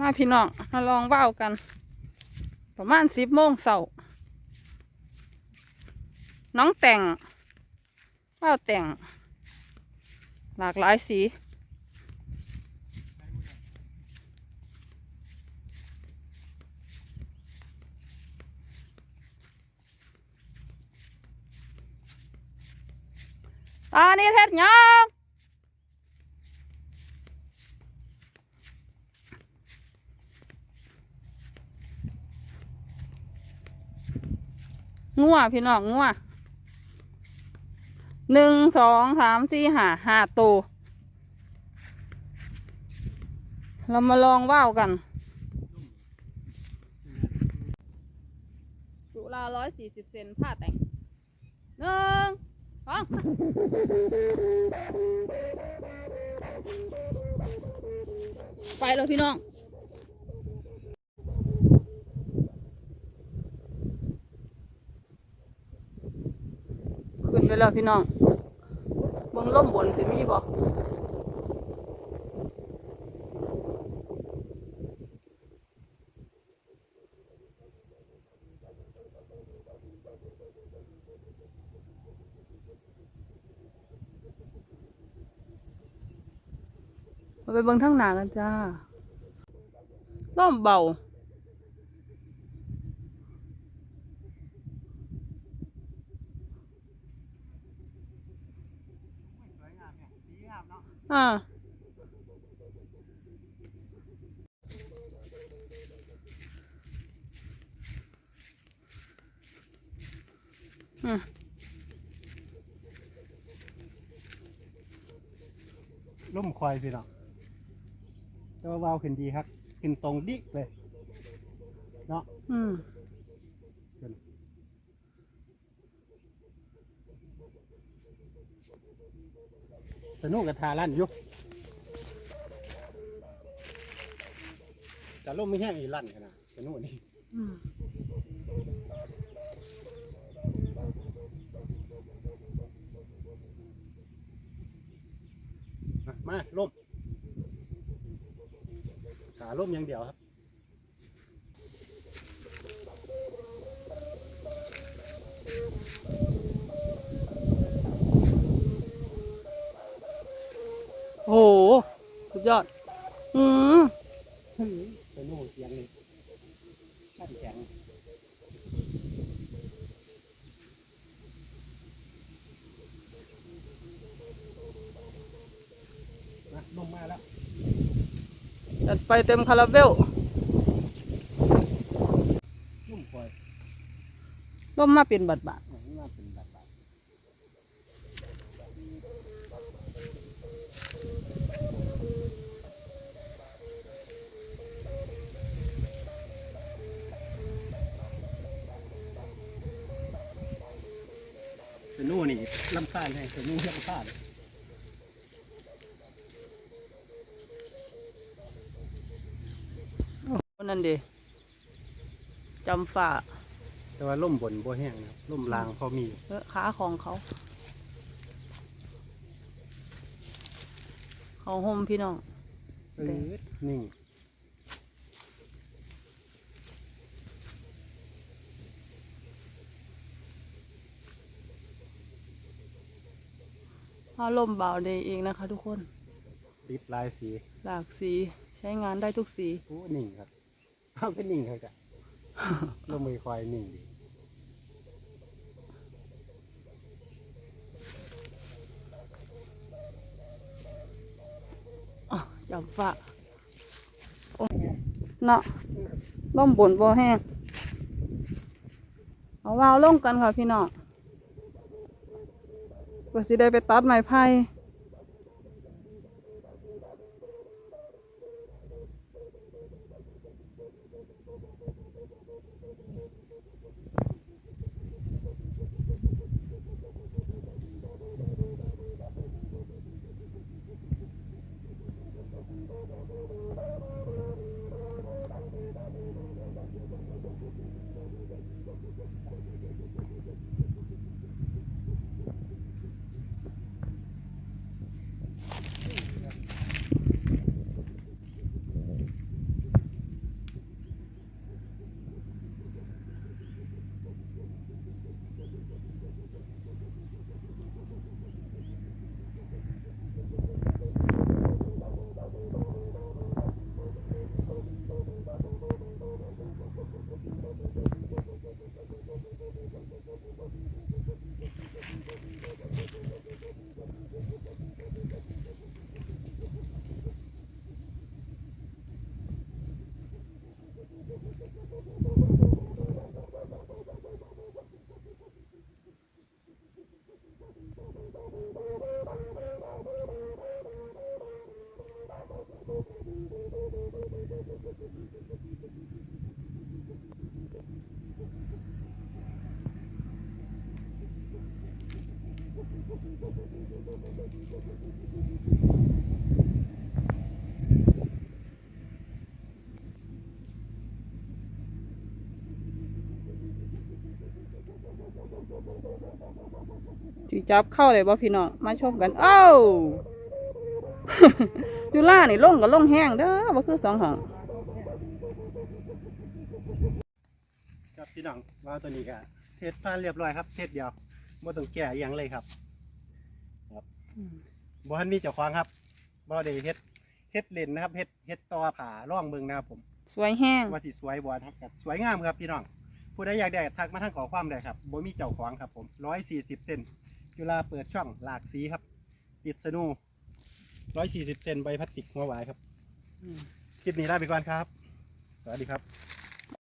มาพี่น้องมาลองว่าวกัน ประมาณสิบโมงเสาร์น้องแต่งว่าวแต่ง หลากหลายสีตอนนี้เฮ็ดยัง งัวพี่น้องงัวหนึ่งสองสามสี่ห้าห้าตัวเรามาลองว่าวกันจุฬาร้อยสี่สิบเซนผ้าแต่งหนึ่งสองไปแล้วพี่น้อง ไปแล้วพี่น้องเบิ่งล่มบนสิมีบ่มาไปเบิ่งทางหนากันจ้าล่มเบา สวยงามเนี่ยสี งามเนาะอ่าอืมร่มควายพี่น้องแต่ว่าวาวขึ้นดีครับ ขึ้นตรงดิกเลย เนาะ อืม สนุกกับทาลั่นอยุกแต่ร่มไม่แห้งอีลั่นกันนะสนุกนี่อืมมามาร่มขาร่มอย่างเดียวครับ ยอด อืมสนุกเสียงนี่ขั้นแข็งมาร่มมาแล้วจัดไปเต็มคาราเบลร่มควายร่มมาเป็นบัดบาด ลำพานให้สนุกลำพานคนนั้นดีจำฝ่าแต่ว่าล่มบนบ่แห้งนะครับล่มลางพอมีเออขาของเขา เขาห่มพี่น้อง เออนิ่ง ผ้าล่มเบาได้เองนะคะ ทุกคนติดลายสีหลากสีใช้งานได้ทุกสี โอ้นิ่งครับเอาเป็นนิ่งครับจ้ะลมมือคอยนิ่งดีอ๋อจำฝ่าโอ้เนาะล่มบนบ่แห้งเอาวาวลงกันค่ะพี่น้อง ก็สิได้ไปตัดไม้ไผ่ จีจับเข้าเลยบ่พี่น้องมาชมกัน เอ้าจุฬานี่ลงกับลงแห้งเด้อบ่คือสองห้องครับพี่น้องวาวตัวนี้ก็เทสผ่านเรียบร้อยครับ เทสเดียวบ่ต้องแก้อหยังเลยครับบ่ทันมีเจ้าของครับบ่ได้เฮ็ดเฮ็ดเล่นนะครับเฮ็ดเฮ็ดต่อผาร่องเบิ่งนะครับผม สวยแห้งว่าสิสวยบ่นะครับก็สวยงามครับพี่น้องผู้ใดอยากได้ทักมาทางขอความได้ครับบ่มีเจ้าของครับผม140เซน จุฬาเปิดช่องหลากสีครับ ติดสนู140เซนใบพลาสติกหัวหวายครับ คลิปนี้ลาไปก่อนครับ สวัสดีครับ